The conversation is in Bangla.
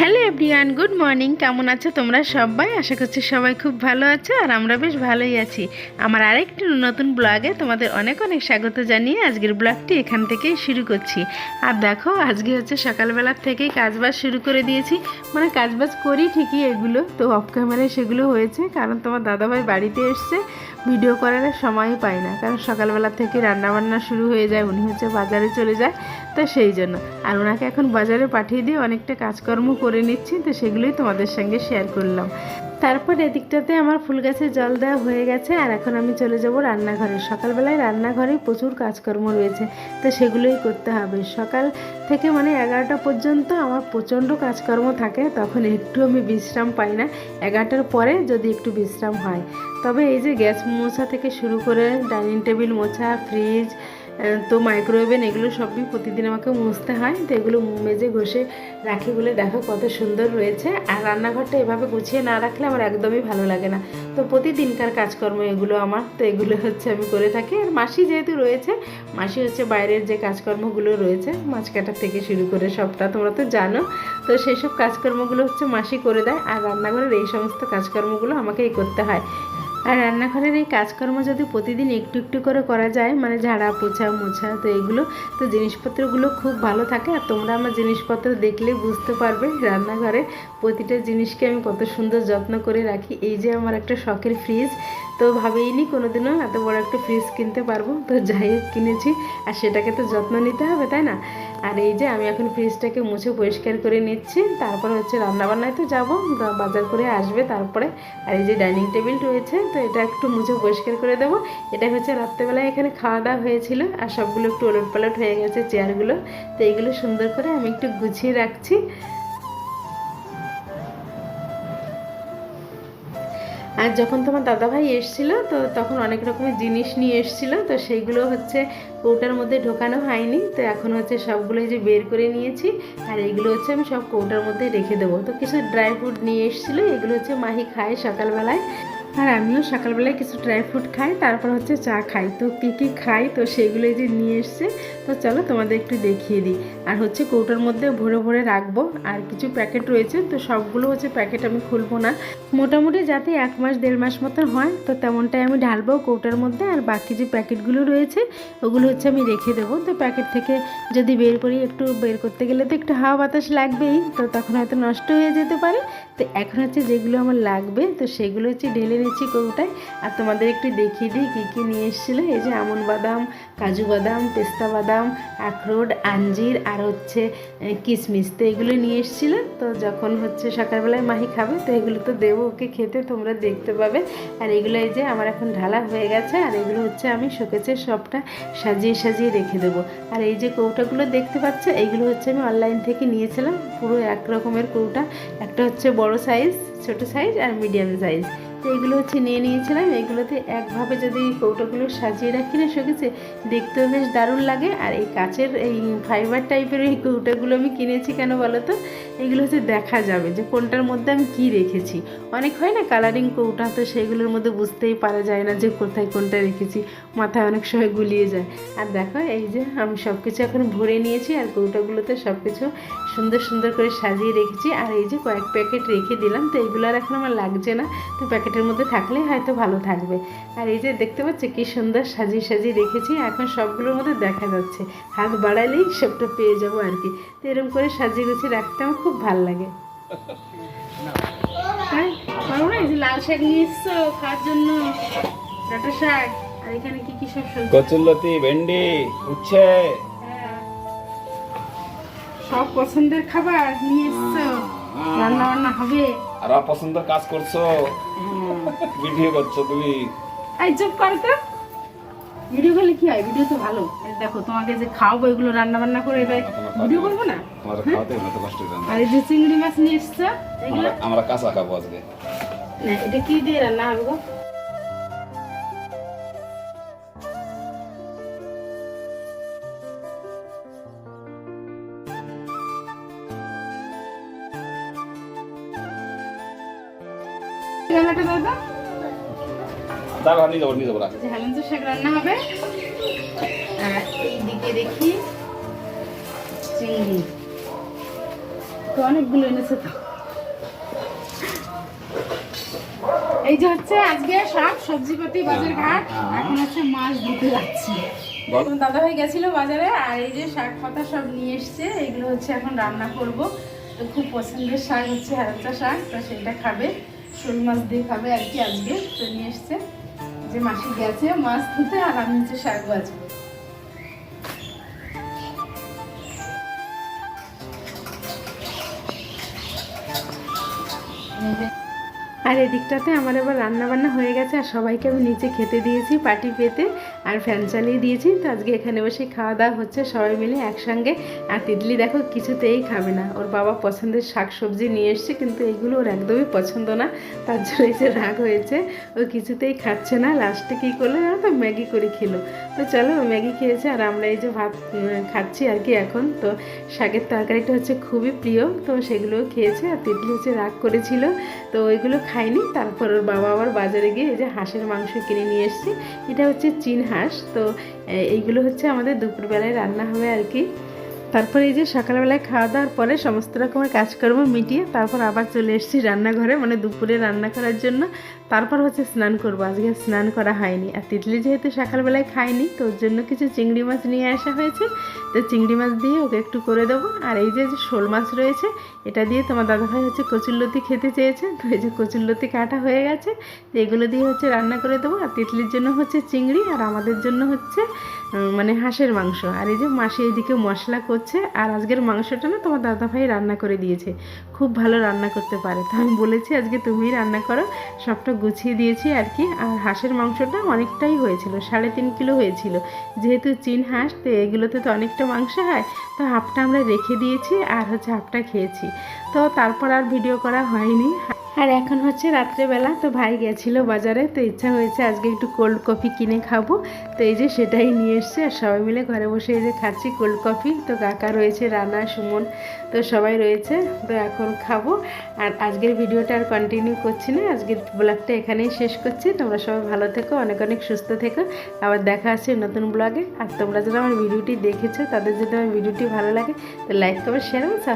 Hello everyone, good morning. কেমন আছো তোমরা সবাই? আশা করছি সবাই খুব ভালো আছো আর আমরা বেশ ভালোই আছি। আমার আরেকটি নতুন ব্লগে তোমাদের অনেক অনেক স্বাগত জানিয়ে আজকের ব্লগটি এখান থেকেই শুরু করছি। আর দেখো, আজকে হচ্ছে সকালবেলার থেকেই কাজবাজ শুরু করে দিয়েছি। মানে কাজবাজ করি ঠিকই এগুলো, তো অফ ক্যামেরায় সেগুলো হয়েছে, কারণ তোমার দাদাভাই বাড়িতে এসছে। ভিডিও করার সময়ই পাই না। কারণ সকালবেলা থেকে রান্নাবান্না শুরু হয়ে যায়, উনি হচ্ছে বাজারে চলে যায়, তো সেই জন্য। আর ওনাকে এখন বাজারে পাঠিয়ে দিয়ে অনেকটা কাজকর্ম করে নিচ্ছি, তো সেগুলোই তোমাদের সঙ্গে শেয়ার করলাম। তারপর এদিকটাতে আমার ফুল গাছে জল দেওয়া হয়ে গেছে, আর এখন আমি চলে যাব রান্নাঘরে। সকালবেলায় রান্নাঘরে প্রচুর কাজকর্ম রয়েছে, তো সেগুলোই করতে হবে। সকাল থেকে মানে এগারোটা পর্যন্ত আমার প্রচণ্ড কাজকর্ম থাকে, তখন একটু আমি বিশ্রাম পাই না। এগারোটার পরে যদি একটু বিশ্রাম হয়। তবে এই যে গ্যাস মোছা থেকে শুরু করে ডাইনিং টেবিল মোছা, ফ্রিজ তো মাইক্রোওয়েভেন এগুলো সবই প্রতিদিন আমাকে মুছতে হয়। তো এগুলো মেজে ঘষে রাখি বলে দেখো কত সুন্দর রয়েছে। আর রান্নাঘরটা এভাবে গুছিয়ে না রাখলে আমার একদমই ভালো লাগে না। তো প্রতিদিনকার কাজকর্ম এগুলো আমার। তো এগুলো হচ্ছে আমি করে থাকি। আর মাসি যেহেতু রয়েছে, মাসি হচ্ছে বাইরের যে কাজকর্মগুলো রয়েছে, মাছ কাটার থেকে শুরু করে সবটা তোমরা তো জানো। তো সেই সব কাজকর্মগুলো হচ্ছে মাসি করে দেয়। আর রান্নাঘরের এই সমস্ত কাজকর্মগুলো আমাকেই করতে হয়। আর রান্নাঘরের এই কাজকর্ম যদি প্রতিদিন একটু একটু করে করা যায় মানে ঝাড়া, পোছা, মোছা, তো এগুলো, তো জিনিসপত্রগুলো খুব ভালো থাকে। আর তোমরা আমার জিনিসপত্র দেখলেই বুঝতে পারবে রান্নাঘরে প্রতিটা জিনিসকে আমি কত সুন্দর যত্ন করে রাখি। এই যে আমার একটা শখের ফ্রিজ তো ভাবেইনি কোনোদিনও এত বড় একটা ফ্রিজ কিনতে পারব। তো যাই হোক, কিনেছি। আর সেটাকে তো যত্ন নিতে হবে, তাই না? আর এই যে আমি এখন ফ্রিজটাকে মুছে পরিষ্কার করে নিচ্ছি। তারপরে হচ্ছে রান্নাবান্নায় তো যাব বাজার করে আসবে তারপরে। আর এই যে ডাইনিং টেবিল রয়েছে তো এটা একটু মুছে পরিষ্কার করে দেবো। এটা হচ্ছে রাত্রেবেলায় এখানে খাওয়া দাওয়া হয়েছিল আর সবগুলো একটু ওলট পালট হয়ে গেছে চেয়ারগুলো। তো এইগুলো সুন্দর করে আমি একটু গুছিয়ে রাখছি। আর যখন তোমার দাদাভাই এসছিল, তো তখন অনেক রকমের জিনিস নিয়ে এসছিল, তো সেইগুলো হচ্ছে কৌটার মধ্যে ঢোকানো হয়নি। তো এখন হচ্ছে সবগুলোই যে বের করে নিয়েছি, আর এগুলো হচ্ছে আমি সব কৌটার মধ্যে রেখে দেবো। তো কিছু ড্রাই ফ্রুট নিয়ে এসেছিল, এগুলো হচ্ছে মাহি খায় সকালবেলায়। আর আমিও সকালবেলায় কিছু ড্রাই ফ্রুট খাই, তারপর হচ্ছে চা খাই। তো কী কী খাই? তো সেগুলোই যে নিয়ে এসছে, তো চলো তোমাদের একটু দেখিয়ে দিই। আর হচ্ছে কৌটার মধ্যে ভরে ভরে রাখব। আর কিছু প্যাকেট রয়েছে, তো সবগুলো হচ্ছে প্যাকেট আমি খুলবো না। মোটামুটি যাতে এক মাস, দেড় মাস মতন হয়, তো তেমনটাই আমি ঢালবো কৌটার মধ্যে। আর বাকি যে প্যাকেটগুলো রয়েছে, ওগুলো হচ্ছে আমি রেখে দেবো। তো প্যাকেট থেকে যদি বের করি, একটু বের করতে গেলে তো একটু হাওয়া বাতাস লাগবেই, তো তখন হয়তো নষ্ট হয়ে যেতে পারে। তো এখন হচ্ছে যেগুলো আমার লাগবে, তো সেগুলো হচ্ছে ঢেলে নিচ্ছি কৌটায়। আর তোমাদের একটু দেখিয়ে দিই কী কী নিয়ে এসেছিল। এই যে আমন বাদাম, কাজু বাদাম, পেস্তা বাদাম, আখরোট, আঞ্জির, আর হচ্ছে কিশমিশ তো এগুলো নিয়ে এসেছিল। তো যখন হচ্ছে সকালবেলায় মাহি খাবে, তো এগুলো তো দেবো ওকে খেতে, তোমরা দেখতে পাবে। আর এগুলো এই যে আমার এখন ঢালা হয়ে গেছে, আর এগুলো হচ্ছে আমি শোকেছে সবটা সাজিয়ে সাজিয়ে রেখে দেবো। আর এই যে কৌটাগুলো দেখতে পাচ্ছ, এইগুলো হচ্ছে আমি অনলাইন থেকে নিয়েছিলাম। পুরো এক রকমের কৌটা। একটা হচ্ছে বড় সাইজ, ছোট সাইজ, আর মিডিয়াম সাইজ। তো এগুলো হচ্ছে নিয়ে নিয়েছিলাম। এগুলোতে একভাবে যদি কৌটোগুলো সাজিয়ে রাখি না শোকেছে দেখতেও বেশ দারুণ লাগে। আর এই কাচের এই ফাইবার টাইপের এই কৌটোগুলো আমি কিনেছি কেন বলো তো? এগুলো হচ্ছে দেখা যাবে যে কোনটার মধ্যে আমি কি রেখেছি। অনেক হয় না কালারিং কৌটা তো সেগুলোর মধ্যে বুঝতেই পারা যায় না যে কোথায় কোনটা রেখেছি, মাথায় অনেক সময় গুলিয়ে যায়। আর দেখো, এই যে আমি সব কিছু এখন ভরে নিয়েছি আর কৌটাগুলোতে সব কিছু সুন্দর সুন্দর করে সাজিয়ে রেখেছি। আর এই যে কয়েক প্যাকেট রেখে দিলাম, তো এইগুলো আর এখন আমার লাগছে না। তো প্যাকেটের মধ্যে থাকলে হয়তো ভালো থাকবে। আর এই যে দেখতে পাচ্ছি কি সুন্দর সাজিয়ে সাজিয়ে রেখেছি, এখন সবগুলোর মধ্যে দেখা যাচ্ছে। হাত বাড়ালেই সবটা পেয়ে যাব আর কি। তো এরকম করে সাজিয়ে গুছিয়ে রাখতে খুব ভালো লাগে। হ্যাঁ পারব না? এই যে লাল শাক নিয়ে এসছো খাওয়ার জন্য। ডাটা শাক আর এখানে কি কি সব সবজি? কচুরলতি ভেন্ডি উচ্ছে। হ্যাঁ। সব পছন্দের খাবার নিয়ে এসছো। রান্না বান্না হবে। আর অপছন্দের কাজ করছ। ভিডিও করছ তুমি। এই চুপ করো তো। ভিডিও করলে কি হয়? ভিডিও তো ভালো। দেখো তোমাকে যে খাওয়াবো এগুলো রান্না বান্না করে এবার ভিডিও করব না? হয়ে। আর এই যে চিংড়ি মাছ নিয়ে এসছো আমরা- কাঁচা খাব আজকে। না এটা কি দিয়ে রান্না হবে গো? রান্নাটা দাদা দাঁড়া নিয়ে যাব নিয়ে যাব রাখ। যে হেলেঞ্চ রান্না হবে। এইদিকে দেখি চিংড়ি। তো অনেকগুলো এনেছে তো। এই যে হচ্ছে আজকে সব সবজিপাতি বাজার ঘাট এখন হচ্ছে মাছ দিতে যাচ্ছি। দাদা ভাই গেছিল বাজারে আর এই যে শাক পাতা সব নিয়ে এসছে এগুলো হচ্ছে এখন রান্না করব। তো খুব পছন্দের শাক হচ্ছে হালচা শাক তো সেটা খাবে। শোল মাছ দিয়ে খাবে আর কি আজকে তো নিয়ে এসছে। যে মাসি গেছে মাছ ধুতে আর আমি হচ্ছে শাক বাজবো 嘿嘿。আর এদিকটাতে আমার এবার রান্না বান্না হয়ে গেছে, আর সবাইকে আমি নিচে খেতে দিয়েছি পাটি পেতে, আর ফ্যান চালিয়ে দিয়েছি। তো আজকে এখানে বসে খাওয়া দাওয়া হচ্ছে সবাই মিলে একসঙ্গে। আর তিতলি দেখো কিছুতেই খাবে না। ওর বাবা পছন্দের শাক সবজি নিয়ে এসছে, কিন্তু এগুলো ওর একদমই পছন্দ না। তার জন্য এই যে রাগ হয়েছে, ও কিছুতেই খাচ্ছে না। লাস্টে কী করল তো? ম্যাগি করে খেলো। তো চলো ম্যাগি খেয়েছে, আর আমরা এই যে ভাত খাচ্ছি আর কি এখন। তো শাকের তরকারিটা হচ্ছে খুবই প্রিয়, তো সেগুলোও খেয়েছে। আর তিতলি হচ্ছে রাগ করেছিল, তো ওইগুলো খাইনি, তারপর ওর বাবা আবার বাজারে গিয়ে এই যে হাঁসের মাংস কিনে নিয়ে এসেছি। এটা হচ্ছে চিন হাঁস, তো এইগুলো হচ্ছে আমাদের দুপুরবেলায় রান্না হবে আর কি। তারপরে এই যে সকালবেলায় খাওয়া দাওয়ার পরে সমস্ত রকমের কাজকর্ম মিটিয়ে তারপর আবার চলে এসেছি রান্নাঘরে মানে দুপুরে রান্না করার জন্য। তারপর হচ্ছে স্নান করব। আজকে স্নান করা হয়নি। আর তিতলি যেহেতু সকালবেলায় খায়নি, তো ওর জন্য কিছু চিংড়ি মাছ নিয়ে আসা হয়েছে। তো চিংড়ি মাছ দিয়ে ওকে একটু করে দেবো। আর এই যে শোল মাছ রয়েছে, এটা দিয়ে তোমার দাদাভাই হচ্ছে কচুরলতি খেতে চেয়েছে। তো এই যে কচুরলতি কাটা হয়ে গেছে, তো এগুলো দিয়ে হচ্ছে রান্না করে দেবো। আর তিতলির জন্য হচ্ছে চিংড়ি, আর আমাদের জন্য হচ্ছে মানে হাঁসের মাংস। আর এই যে মাসি এইদিকে মশলা করছে আর আজকের মাংসটা না তোমার দাদাভাই রান্না করে দিয়েছে। খুব ভালো রান্না করতে পারে। তো আমি বলেছি, আজকে তুমিই রান্না করো। সবটা গুছিয়ে দিয়েছি আর কি। আর হাঁসের মাংসটা অনেকটাই হয়েছিল, সাড়ে তিন কিলো হয়েছিল। যেহেতু চিন হাঁস, তো এগুলোতে তো অনেকটা মাংস হয়, তো হাফটা আমরা রেখে দিয়েছি আর হচ্ছে হাফটা খেয়েছি। তো তারপর আর ভিডিও করা হয়নি। আর এখন হচ্ছে রাত্রেবেলা, তো ভাই গেছিল বাজারে, তো ইচ্ছা হয়েছে আজকে একটু কোল্ড কফি কিনে খাব। তো এই যে সেটাই নিয়ে এসছে, আর সবাই মিলে ঘরে বসে এই যে খাচ্ছি কোল্ড কফি তো কাকা রয়েছে, রানা, সুমন, তো সবাই রয়েছে, তো এখন খাব। আর আজকের ভিডিওটা আর কন্টিনিউ করছি না, আজকের ব্লগটা এখানেই শেষ করছি। তোমরা সবাই ভালো থেকো, অনেক অনেক সুস্থ থেকো। আবার দেখা আছে নতুন ব্লগে আর তোমরা যারা আমার ভিডিওটি দেখেছ, তাদের যদি আমার ভিডিওটি ভালো লাগে, তো লাইক করবে শেয়ার